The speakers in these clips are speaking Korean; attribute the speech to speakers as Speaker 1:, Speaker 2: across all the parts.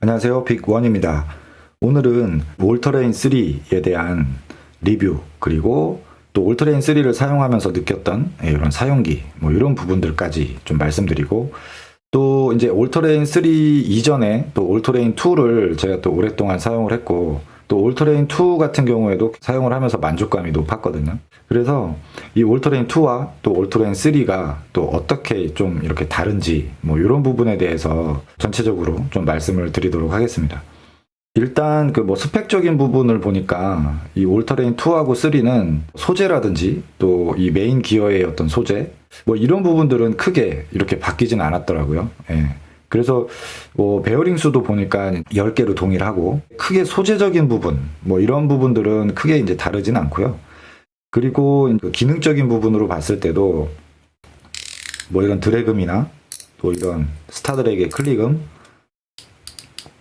Speaker 1: 안녕하세요. 빅원입니다. 오늘은 올터레인 3에 대한 리뷰 그리고 또 올터레인 3를 사용하면서 느꼈던 예, 이런 사용기 뭐 이런 부분들까지 좀 말씀드리고 또 이제 올터레인 3 이전에 또 올터레인 2를 제가 또 오랫동안 사용을 했고 또 올터레인 2 같은 경우에도 사용을 하면서 만족감이 높았거든요. 그래서 이 올터레인 2와 또 올터레인 3가 또 어떻게 좀 이렇게 다른지 뭐 이런 부분에 대해서 전체적으로 좀 말씀을 드리도록 하겠습니다. 일단 그 뭐 스펙적인 부분을 보니까 이 올터레인 2하고 3는 소재라든지 또 이 메인 기어의 어떤 소재 뭐 이런 부분들은 크게 이렇게 바뀌진 않았더라고요. 예. 그래서 뭐 베어링 수도 보니까 10개로 동일하고 크게 소재적인 부분 뭐 이런 부분들은 크게 이제 다르진 않고요. 그리고 그 기능적인 부분으로 봤을 때도 뭐 이런 드래금이나 또 이런 스타드랙의 클릭음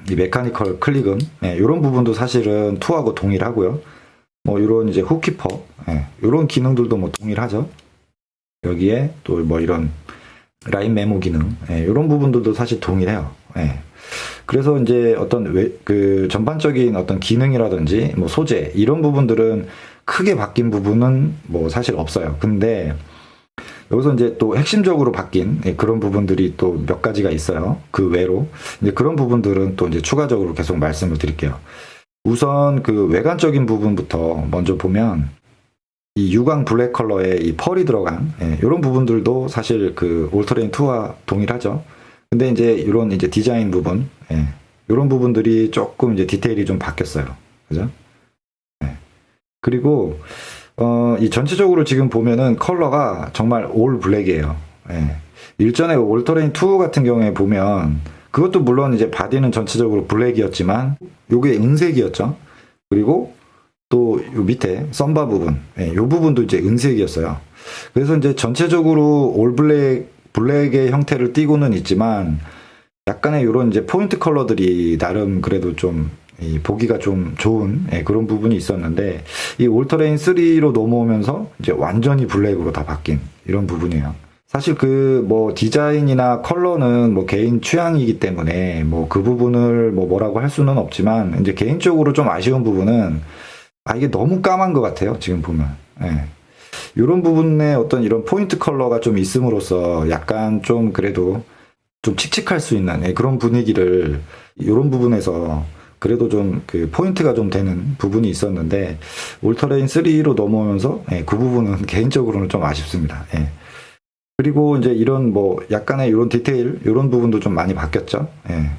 Speaker 1: 이 메카니컬 클릭음 예, 이런 부분도 사실은 2하고 동일하고요. 뭐 이런 이제 훅키퍼 예, 이런 기능들도 뭐 동일하죠. 여기에 또 뭐 이런 라인 메모 기능 예, 이런 부분들도 사실 동일해요. 예. 그래서 이제 어떤 외, 그 전반적인 어떤 기능이라든지 뭐 소재 이런 부분들은 크게 바뀐 부분은 뭐 사실 없어요. 근데 여기서 이제 또 핵심적으로 바뀐 예, 그런 부분들이 또 몇 가지가 있어요. 그 외로 이제 그런 부분들은 또 이제 추가적으로 계속 말씀을 드릴게요. 우선 그 외관적인 부분부터 먼저 보면 이 유광 블랙 컬러의 이 펄이 들어간 예, 이런 부분들도 사실 그 올터레인 2와 동일하죠. 근데 이제 이런 이제 디자인 부분, 예, 이런 부분들이 조금 이제 디테일이 좀 바뀌었어요. 그죠? 예. 그리고 어, 이 전체적으로 지금 보면은 컬러가 정말 올 블랙이에요. 예. 일전에 올터레인 2 같은 경우에 보면 그것도 물론 이제 바디는 전체적으로 블랙이었지만 요게 은색이었죠. 그리고 또 요 밑에 썸바 부분, 예, 요 부분도 이제 은색이었어요. 그래서 이제 전체적으로 올 블랙 블랙의 형태를 띠고는 있지만 약간의 이런 이제 포인트 컬러들이 나름 그래도 좀이 보기가 좀 좋은 예, 그런 부분이 있었는데 이 올터레인 3로 넘어오면서 이제 완전히 블랙으로 다 바뀐 이런 부분이에요. 사실 그 뭐 디자인이나 컬러는 뭐 개인 취향이기 때문에 뭐 그 부분을 뭐 뭐라고 할 수는 없지만 이제 개인적으로 좀 아쉬운 부분은 아 이게 너무 까만 것 같아요 지금 보면. 예. 이런 부분에 어떤 이런 포인트 컬러가 좀 있음으로써 약간 좀 그래도 좀 칙칙할 수 있는 예, 그런 분위기를 이런 부분에서 그래도 좀 그 포인트가 좀 되는 부분이 있었는데 울터레인 3로 넘어오면서 예, 그 부분은 개인적으로는 좀 아쉽습니다. 예. 그리고 이제 이런 뭐 약간의 이런 디테일 이런 부분도 좀 많이 바뀌었죠. 예.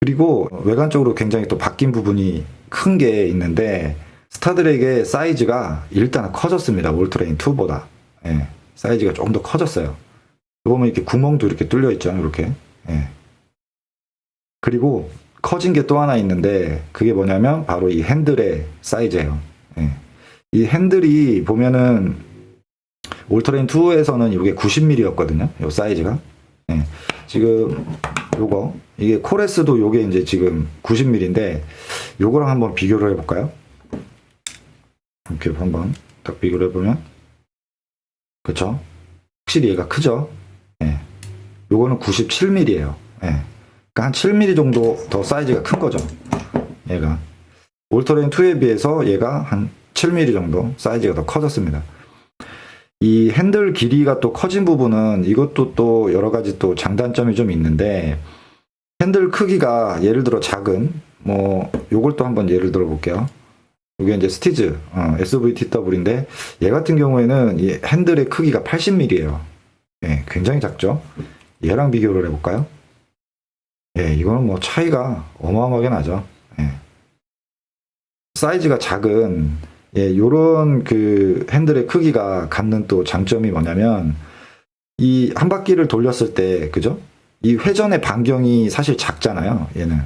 Speaker 1: 그리고 외관적으로 굉장히 또 바뀐 부분이 큰 게 있는데 스타드랙의 사이즈가 일단은 커졌습니다. 올트레인 2보다. 예, 사이즈가 조금 더 커졌어요. 보면 이렇게 구멍도 이렇게 뚫려 있죠. 이렇게. 예. 그리고 커진 게 또 하나 있는데 그게 뭐냐면 바로 이 핸들의 사이즈예요. 예. 이 핸들이 보면은 올트레인 2에서는 이게 90mm였거든요. 이 사이즈가. 예. 지금 요거 이게 코레스도 요게 이제 지금 90mm인데 요거랑 한번 비교를 해볼까요? 이렇게 한번 딱 비교를 해보면 그쵸? 확실히 얘가 크죠? 예. 요거는 97mm예요. 예. 그러니까 한 7mm 정도 더 사이즈가 큰 거죠. 얘가. 올터레인 2에 비해서 얘가 한 7mm 정도 사이즈가 더 커졌습니다. 이 핸들 길이가 또 커진 부분은 이것도 또 여러 가지 또 장단점이 좀 있는데 핸들 크기가 예를 들어 작은 뭐 요걸 또 한번 예를 들어 볼게요. 이게 이제 스티즈 어, SVTW인데 얘 같은 경우에는 이 핸들의 크기가 80mm예요. 예, 굉장히 작죠. 얘랑 비교를 해볼까요? 예, 이거는 뭐 차이가 어마어마하게 나죠. 예. 사이즈가 작은 예, 요런 그 핸들의 크기가 갖는 또 장점이 뭐냐면 이 한 바퀴를 돌렸을 때 그죠? 이 회전의 반경이 사실 작잖아요. 얘는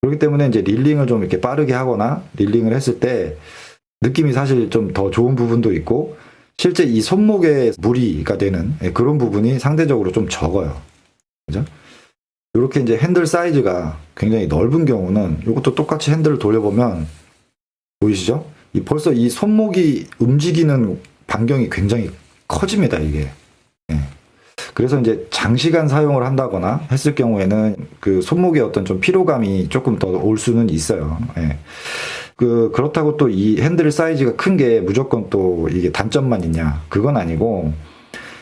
Speaker 1: 그렇기 때문에 이제 릴링을 좀 이렇게 빠르게 하거나 릴링을 했을 때 느낌이 사실 좀 더 좋은 부분도 있고 실제 이 손목에 무리가 되는 예, 그런 부분이 상대적으로 좀 적어요. 그죠? 이렇게 이제 핸들 사이즈가 굉장히 넓은 경우는 이것도 똑같이 핸들을 돌려보면 보이시죠? 이 벌써 이 손목이 움직이는 반경이 굉장히 커집니다, 이게. 예. 그래서 이제 장시간 사용을 한다거나 했을 경우에는 그 손목에 어떤 좀 피로감이 조금 더 올 수는 있어요. 예. 그 그렇다고 또 이 핸들 사이즈가 큰 게 무조건 또 이게 단점만 있냐? 그건 아니고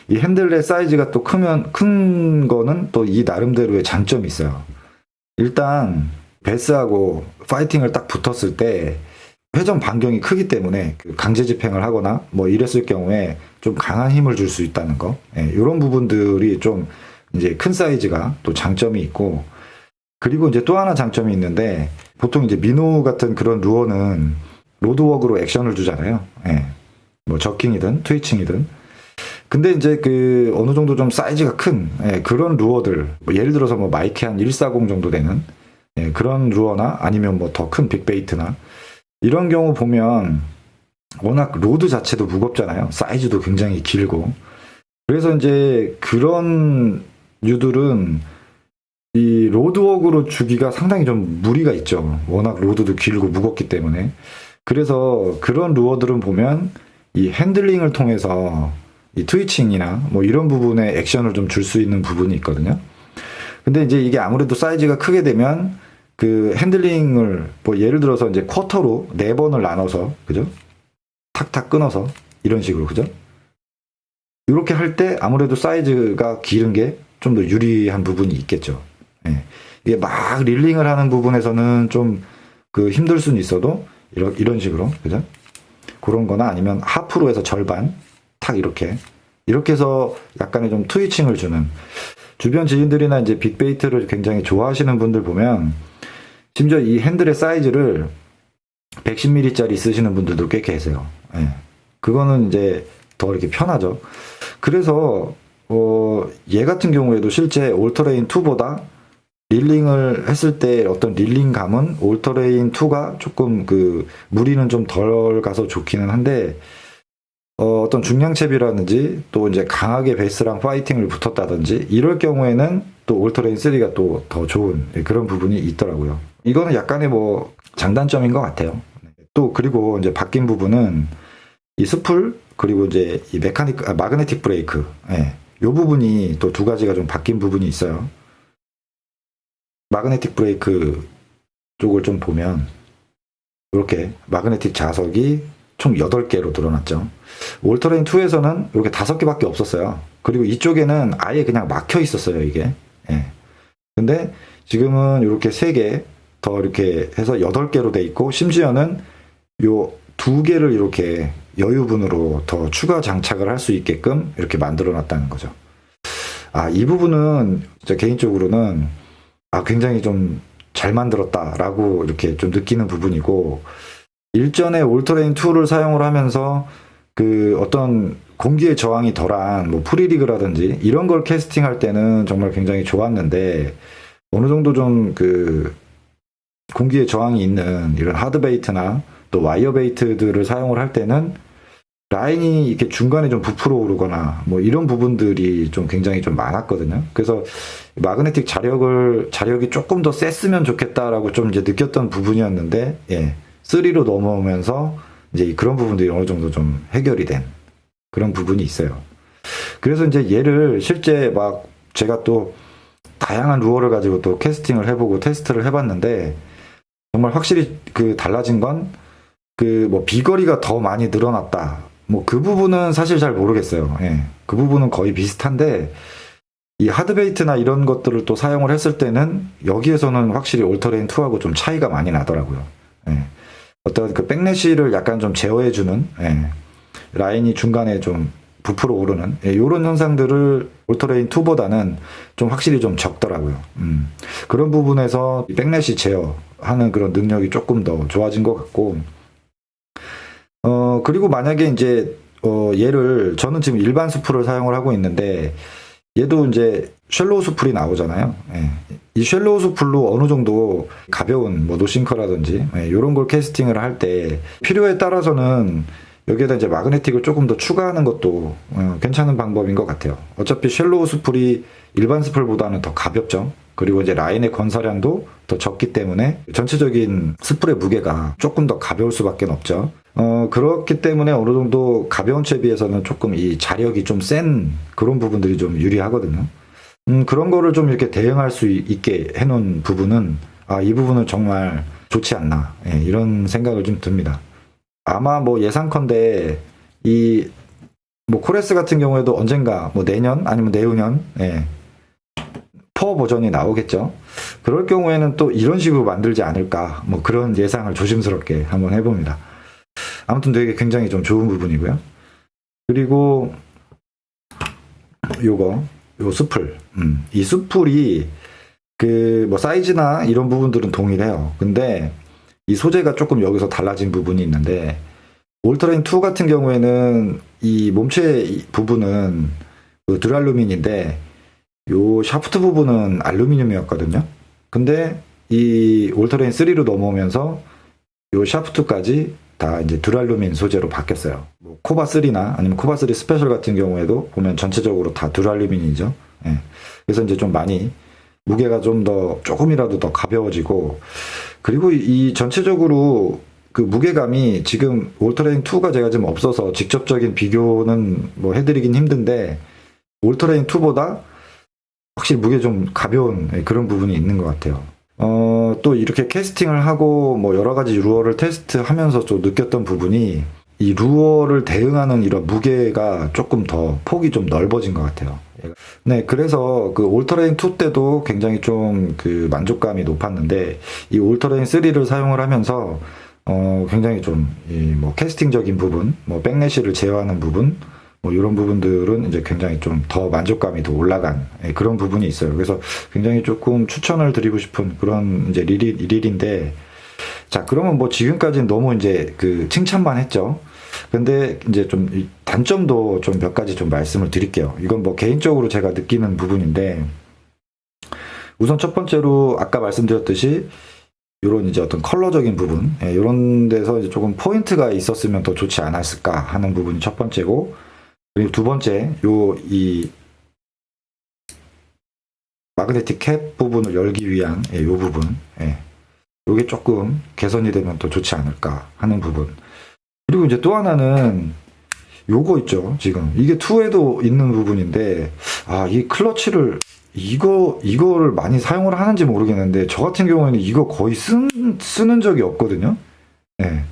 Speaker 1: 이 핸들의 사이즈가 또 크면 큰 거는 또 이 나름대로의 장점이 있어요. 일단 베스하고 파이팅을 딱 붙었을 때 회전 반경이 크기 때문에 그 강제 집행을 하거나 뭐 이랬을 경우에 좀 강한 힘을 줄 수 있다는 거. 예, 이런 부분들이 좀 이제 큰 사이즈가 또 장점이 있고 그리고 이제 또 하나 장점이 있는데 보통 이제 미노 같은 그런 루어는 로드워크로 액션을 주잖아요. 예. 뭐 저킹이든 트위칭이든. 근데 이제 그 어느 정도 좀 사이즈가 큰 예, 그런 루어들 뭐 예를 들어서 뭐 마이크 한140 정도 되는 예, 그런 루어나 아니면 뭐 더 큰 빅베이트나 이런 경우 보면 워낙 로드 자체도 무겁잖아요. 사이즈도 굉장히 길고. 그래서 이제 그런 유들은 이 로드워크로 주기가 상당히 좀 무리가 있죠. 워낙 로드도 길고 무겁기 때문에. 그래서 그런 루어들은 보면 이 핸들링을 통해서 이 트위칭이나 뭐 이런 부분에 액션을 좀 줄 수 있는 부분이 있거든요. 근데 이제 이게 아무래도 사이즈가 크게 되면 그 핸들링을 뭐 예를 들어서 이제 쿼터로 네 번을 나눠서 그죠? 탁탁 끊어서 이런 식으로 그죠? 이렇게 할 때 아무래도 사이즈가 기른 게좀 더 유리한 부분이 있겠죠. 예. 이게 막 릴링을 하는 부분에서는 좀 그 힘들 수는 있어도 이런 이런 식으로 그죠? 그런 거나 아니면 하프로 해서 절반 탁 이렇게 이렇게 해서 약간의 좀 트위칭을 주는 주변 지인들이나 이제 빅베이트를 굉장히 좋아하시는 분들 보면 심지어 이 핸들의 사이즈를 110mm짜리 쓰시는 분들도 꽤 계세요. 예. 그거는 이제 더 이렇게 편하죠. 그래서 어, 얘 같은 경우에도 실제 올터레인 2보다 릴링을 했을 때 어떤 릴링감은 올터레인 2가 조금 그 무리는 좀 덜 가서 좋기는 한데 어, 어떤 중량채비라든지 또 이제 강하게 베이스랑 파이팅을 붙었다든지 이럴 경우에는 또 올터레인 3가 또 더 좋은 그런 부분이 있더라고요. 이거는 약간의 뭐 장단점인 것 같아요. 또 그리고 이제 바뀐 부분은 이 스풀 그리고 이제 이 메카닉 아, 마그네틱 브레이크 예. 요 부분이 또 두 가지가 좀 바뀐 부분이 있어요. 마그네틱 브레이크 쪽을 좀 보면 이렇게 마그네틱 자석이 총 8개로 늘어났죠. 올터레인 2에서는 이렇게 5개밖에 없었어요. 그리고 이쪽에는 아예 그냥 막혀 있었어요, 이게. 예. 근데 지금은 이렇게 3개 더 이렇게 해서 8개로 돼 있고 심지어는 요 두 개를 이렇게 여유분으로 더 추가 장착을 할 수 있게끔 이렇게 만들어 놨다는 거죠. 아, 이 부분은 진짜 개인적으로는 아, 굉장히 좀 잘 만들었다라고 이렇게 좀 느끼는 부분이고 일전에 올터레인 2를 사용을 하면서 그 어떤 공기의 저항이 덜한 뭐 프리리그라든지 이런 걸 캐스팅할 때는 정말 굉장히 좋았는데 어느 정도 좀 그 공기의 저항이 있는 이런 하드베이트나 또 와이어베이트들을 사용을 할 때는 라인이 이렇게 중간에 좀 부풀어 오르거나 뭐 이런 부분들이 좀 굉장히 좀 많았거든요. 그래서 마그네틱 자력을 자력이 조금 더 셌으면 좋겠다라고 좀 이제 느꼈던 부분이었는데 예. 3로 넘어오면서 이제 그런 부분들이 어느 정도 좀 해결이 된 그런 부분이 있어요. 그래서 이제 얘를 실제 막 제가 또 다양한 루어를 가지고 또 캐스팅을 해보고 테스트를 해봤는데 정말 확실히 그 달라진 건 그 뭐 비거리가 더 많이 늘어났다. 뭐 그 부분은 사실 잘 모르겠어요. 예. 그 부분은 거의 비슷한데 이 하드베이트나 이런 것들을 또 사용을 했을 때는 여기에서는 확실히 올터레인 2하고 좀 차이가 많이 나더라고요. 예. 어떤 그 백래시를 약간 좀 제어해주는 예. 라인이 중간에 좀 부풀어 오르는 예, 이런 현상들을 올터레인 2보다는 좀 확실히 좀 적더라고요. 음. 그런 부분에서 이 백래시 제어하는 그런 능력이 조금 더 좋아진 것 같고 어 그리고 만약에 이제 어 얘를 저는 지금 일반 수풀을 사용을 하고 있는데 얘도 이제 쉘로우 수풀이 나오잖아요. 예. 이 쉘로우 수풀로 어느 정도 가벼운 뭐 노싱커라든지 예, 이런 걸 캐스팅을 할 때 필요에 따라서는 여기에다 이제 마그네틱을 조금 더 추가하는 것도 어, 괜찮은 방법인 것 같아요. 어차피 쉘로우 수풀이 일반 수풀보다는 더 가볍죠. 그리고 이제 라인의 건사량도 더 적기 때문에 전체적인 스풀의 무게가 조금 더 가벼울 수밖에 없죠. 어, 그렇기 때문에 어느 정도 가벼운 채에 비해서는 조금 이 자력이 좀 센 그런 부분들이 좀 유리하거든요. 음, 그런 거를 좀 이렇게 대응할 수 있- 있게 해놓은 부분은, 아, 이 부분은 정말 좋지 않나. 예, 이런 생각을 좀 듭니다. 아마 뭐 예상컨대 이, 뭐 코레스 같은 경우에도 언젠가 뭐 내년 아니면 내후년, 예, 퍼 버전이 나오겠죠. 그럴 경우에는 또 이런 식으로 만들지 않을까. 뭐 그런 예상을 조심스럽게 한번 해봅니다. 아무튼 되게 굉장히 좀 좋은 부분이고요. 그리고 요거 요 수풀 음, 이 수풀이 그 뭐 사이즈나 이런 부분들은 동일해요. 근데 이 소재가 조금 여기서 달라진 부분이 있는데 올트라인 2 같은 경우에는 이 몸체 이 부분은 그 드랄루민인데 요 샤프트 부분은 알루미늄이었거든요. 근데 이 올터레인 3로 넘어오면서 요 샤프트까지 다 이제 듀랄루민 소재로 바뀌었어요. 뭐 코바 3나 아니면 코바 3 스페셜 같은 경우에도 보면 전체적으로 다 듀랄루민이죠. 예. 그래서 이제 좀 많이 무게가 좀 더 조금이라도 더 가벼워지고 그리고 이 전체적으로 그 무게감이 지금 올터레인 2가 제가 지금 없어서 직접적인 비교는 뭐 해드리긴 힘든데 올터레인 2보다 확실히 무게 좀 가벼운 예, 그런 부분이 있는 것 같아요. 어, 또 이렇게 캐스팅을 하고 뭐 여러 가지 루어를 테스트하면서 좀 느꼈던 부분이 이 루어를 대응하는 이런 무게가 조금 더 폭이 좀 넓어진 것 같아요. 네, 그래서 그 올터레인 2 때도 굉장히 좀 그 만족감이 높았는데 이 올터레인 3를 사용을 하면서 어, 굉장히 좀 이 뭐 캐스팅적인 부분, 뭐 백래시를 제어하는 부분, 뭐 이런 부분들은 이제 굉장히 좀 더 만족감이 더 올라간 예, 그런 부분이 있어요. 그래서 굉장히 조금 추천을 드리고 싶은 그런 이제 릴이, 릴인데 자 그러면 뭐 지금까지는 너무 이제 그 칭찬만 했죠. 근데 이제 좀이 단점도 좀 몇 가지 좀 말씀을 드릴게요. 이건 뭐 개인적으로 제가 느끼는 부분인데 우선 첫 번째로 아까 말씀드렸듯이 이런 이제 어떤 컬러적인 부분, 예, 이런 데서 이제 조금 포인트가 있었으면 더 좋지 않았을까 하는 부분이 첫 번째고, 그리고 두 번째, 요, 이, 마그네틱 캡 부분을 열기 위한, 예, 요 부분, 예. 요게 조금 개선이 되면 더 좋지 않을까 하는 부분. 그리고 이제 또 하나는, 요거 있죠, 지금. 이게 2에도 있는 부분인데, 아, 이 클러치를, 이거, 이거를 많이 사용을 하는지 모르겠는데, 저 같은 경우에는 이거 거의 쓴, 쓰는 적이 없거든요. 예.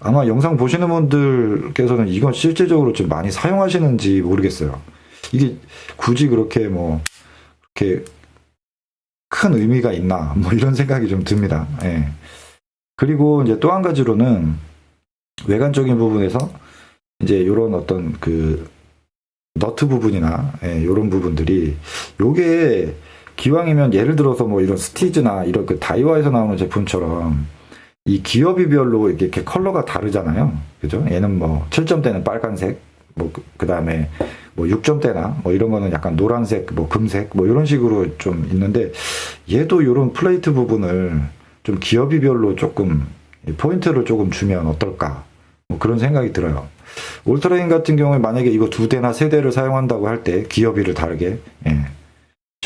Speaker 1: 아마 영상 보시는 분들께서는 이건 실제적으로 좀 많이 사용하시는지 모르겠어요. 이게 굳이 그렇게 뭐, 그렇게 큰 의미가 있나, 뭐 이런 생각이 좀 듭니다. 예. 그리고 이제 또 한 가지로는 외관적인 부분에서 이제 이런 어떤 그 너트 부분이나 예, 이런 부분들이 요게 기왕이면 예를 들어서 뭐 이런 스티즈나 이런 그 다이와에서 나오는 제품처럼 이 기업이별로 이렇게, 이렇게 컬러가 다르잖아요. 그죠? 얘는 뭐 7점대는 빨간색, 뭐 그 다음에 뭐 6점대나 뭐 이런 거는 약간 노란색, 뭐 금색, 뭐 이런 식으로 좀 있는데 얘도 이런 플레이트 부분을 좀 기업이별로 조금 포인트를 조금 주면 어떨까? 뭐 그런 생각이 들어요. 올트레인 같은 경우에 만약에 이거 두 대나 세 대를 사용한다고 할 때 기업이를 다르게 예.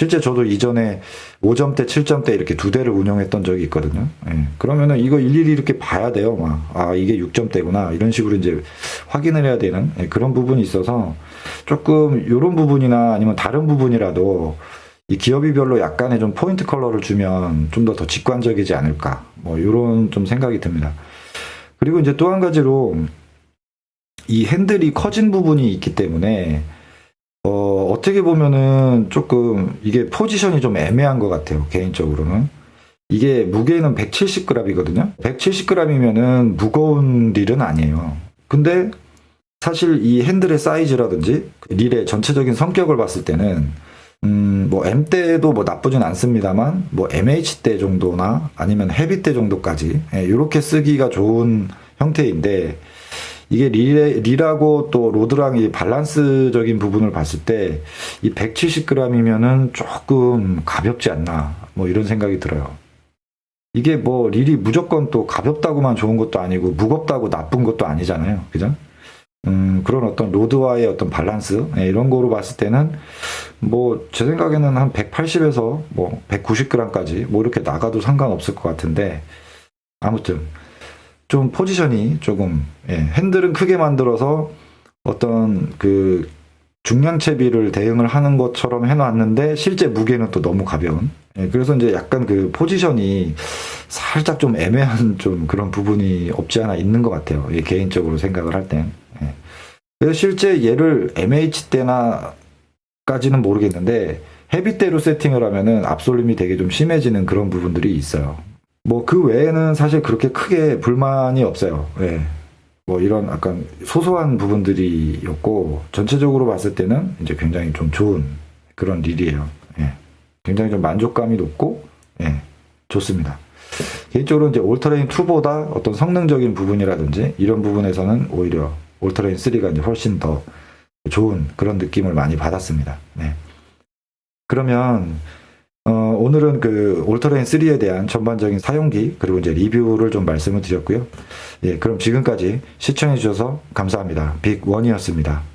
Speaker 1: 실제 저도 이전에 5점대, 7점대 이렇게 두 대를 운영했던 적이 있거든요. 예. 그러면은 이거 일일이 이렇게 봐야 돼요. 막, 아, 이게 6점대구나. 이런 식으로 이제 확인을 해야 되는 예, 그런 부분이 있어서 조금 이런 부분이나 아니면 다른 부분이라도 이 기업이별로 약간의 좀 포인트 컬러를 주면 좀 더더 직관적이지 않을까. 뭐 이런 좀 생각이 듭니다. 그리고 이제 또 한 가지로 이 핸들이 커진 부분이 있기 때문에 어, 어떻게 보면은 조금 이게 포지션이 좀 애매한 것 같아요. 개인적으로는. 이게 무게는 170g이거든요. 170g이면은 무거운 릴은 아니에요. 근데 사실 이 핸들의 사이즈라든지 릴의 전체적인 성격을 봤을 때는 음, 뭐 M대도 뭐 나쁘진 않습니다만 뭐 MH대 정도나 아니면 헤비대 정도까지 예, 이렇게 쓰기가 좋은 형태인데 이게 릴에, 릴하고 또 로드랑 이 밸런스적인 부분을 봤을 때 이 170g이면은 조금 가볍지 않나 뭐 이런 생각이 들어요. 이게 뭐 릴이 무조건 또 가볍다고만 좋은 것도 아니고 무겁다고 나쁜 것도 아니잖아요. 그죠? 음, 그런 어떤 로드와의 어떤 밸런스 예, 이런 거로 봤을 때는 뭐 제 생각에는 한 180에서 뭐 190g까지 뭐 이렇게 나가도 상관없을 것 같은데 아무튼 좀 포지션이 조금 예, 핸들은 크게 만들어서 어떤 그 중량체비를 대응을 하는 것처럼 해놨는데 실제 무게는 또 너무 가벼운. 예, 그래서 이제 약간 그 포지션이 살짝 좀 애매한 좀 그런 부분이 없지 않아 있는 것 같아요. 예, 개인적으로 생각을 할 땐. 예. 그래서 실제 얘를 MH 때나까지는 모르겠는데 헤비대로 세팅을 하면은 압솔림이 되게 좀 심해지는 그런 부분들이 있어요. 뭐 그 외에는 사실 그렇게 크게 불만이 없어요. 예. 뭐 이런 약간 소소한 부분들이었고 전체적으로 봤을 때는 이제 굉장히 좀 좋은 그런 릴이에요. 예. 굉장히 좀 만족감이 높고 예. 좋습니다. 개인적으로 이제 올터레인 2보다 어떤 성능적인 부분이라든지 이런 부분에서는 오히려 올터레인 3가 이제 훨씬 더 좋은 그런 느낌을 많이 받았습니다. 네. 그러면 어, 오늘은 그 올터레인 3에 대한 전반적인 사용기 그리고 이제 리뷰를 좀 말씀을 드렸고요. 예, 그럼 지금까지 시청해 주셔서 감사합니다. 빅원이었습니다.